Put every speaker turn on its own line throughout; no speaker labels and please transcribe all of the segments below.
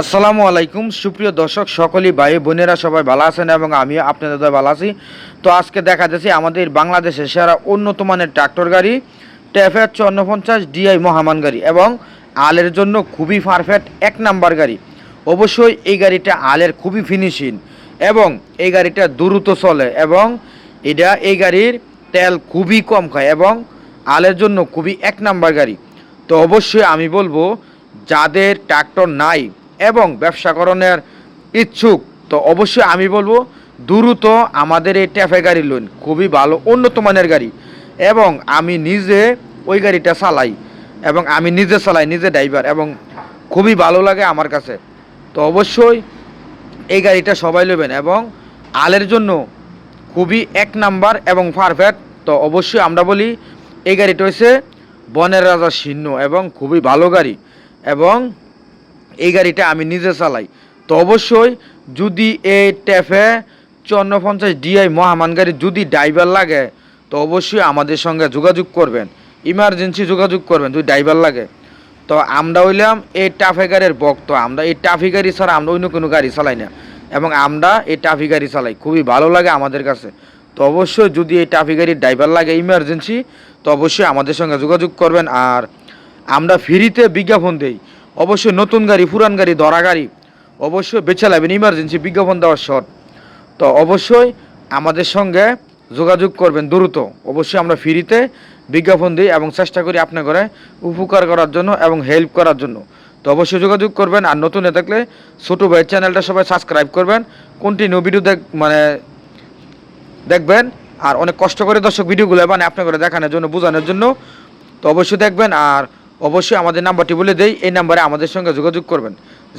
আসসালামু আলাইকুম। সুপ্রিয় দর্শক, সকলেই ভাই বোনেরা সবাই ভালো আছেন এবং আমি আপনাদের ভালো আছি। তো আজকে দেখা যাচ্ছে আমাদের বাংলাদেশের সেরা উন্নত মানের ট্রাক্টর গাড়ি টেফের চুয়ান্ন পঞ্চাশ ডিআই মহামান গাড়ি এবং আলের জন্য খুবই পারফেক্ট এক নাম্বার গাড়ি। অবশ্যই এই গাড়িটা আলের খুবই ফিনিশিং এবং এই গাড়িটা দ্রুত চলে এবং এটা এই গাড়ির তেল খুবই কম খায় এবং আলের জন্য খুবই এক নাম্বার গাড়ি। তো অবশ্যই আমি বলব, যাদের ট্রাক্টর নাই এবং ব্যবসাকরণের ইচ্ছুক। তো অবশ্যই আমি বলব, দ্রুত আমাদের এই ট্যাফে গাড়ি লোন খুবই ভালো, উন্নত মানের গাড়ি। এবং আমি নিজে ওই গাড়িটা চালাই, এবং আমি নিজে চালাই, নিজে ড্রাইভার এবং খুবই ভালো লাগে আমার কাছে। তো অবশ্যই এই গাড়িটা সবাই নেবেন, এবং আলের জন্য খুবই এক নাম্বার এবং পারফেক্ট তো অবশ্যই আমরা বলি, এই গাড়িটা হচ্ছে বনের রাজা সিন্ন, এবং খুবই ভালো গাড়ি। এবং এই গাড়িটা আমি নিজে চালাই। তো অবশ্যই যদি এই ট্যাফে চুয়ান্ন পঞ্চাশ ডিআই মহামান গাড়ি যদি ড্রাইভার লাগে, তো অবশ্যই আমাদের সঙ্গে যোগাযোগ করবেন। ইমার্জেন্সি যোগাযোগ করবেন যদি ড্রাইভার লাগে। তো আমরা হইলাম এই টাফে গাড়ির ভক্ত। আমরা এই টাফি গাড়ি ছাড়া আমরা অন্য কোনো গাড়ি চালাই না। এবং আমরা এই টাফি গাড়ি চালাই। খুবই ভালো লাগে আমাদের কাছে। তো অবশ্যই যদি এই টাফি গাড়ির ড্রাইভার লাগে ইমার্জেন্সি, তো অবশ্যই আমাদের সঙ্গে যোগাযোগ করবেন। আর আমরা ফ্রিতে বিজ্ঞাপন দেই। অবশ্যই নতুন গাড়ি, পুরান গাড়ি, ধরা গাড়ি, অবশ্যই বেছে লাগবেন ইমার্জেন্সি বিজ্ঞাপন দেওয়ার শর্ট তো অবশ্যই আমাদের সঙ্গে যোগাযোগ করবেন দ্রুত। অবশ্যই আমরা ফ্রিতে বিজ্ঞাপন দিই এবং চেষ্টা করি আপনার ঘরে উপকার করার জন্য এবং হেল্প করার জন্য। তো অবশ্যই যোগাযোগ করবেন আর নতুন হয়ে থাকলে ছোটো ভাইয়ের চ্যানেলটা সবাই সাবস্ক্রাইব করবেন কন্টিনিউ ভিডিও দেখ মানে দেখবেন আর অনেক কষ্ট করে দর্শক ভিডিওগুলো মানে আপনার করে দেখানোর জন্য, বোঝানোর জন্য। তো অবশ্যই দেখবেন আর অবশ্যই আমাদের নাম্বারটি বলে দেই, এই নাম্বারে আমাদের সঙ্গে যোগাযোগ করবেন।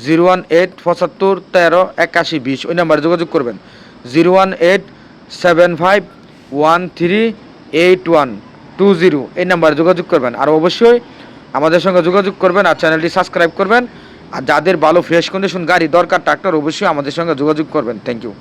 জিরো ওয়ান এইট পঁচাত্তর তেরো একাশি বিশ, ওই নাম্বারে যোগাযোগ করবেন। Zero one eight seven five one three eight one two zero, এই নাম্বারে যোগাযোগ করবেন। আর অবশ্যই আমাদের সঙ্গে যোগাযোগ করবেন আর চ্যানেলটি সাবস্ক্রাইব করবেন। আর যাদের ভালো ফ্রেশ কন্ডিশন, গাড়ি দরকার, ট্রাক্টর, অবশ্যই আমাদের সঙ্গে যোগাযোগ করবেন। Thank you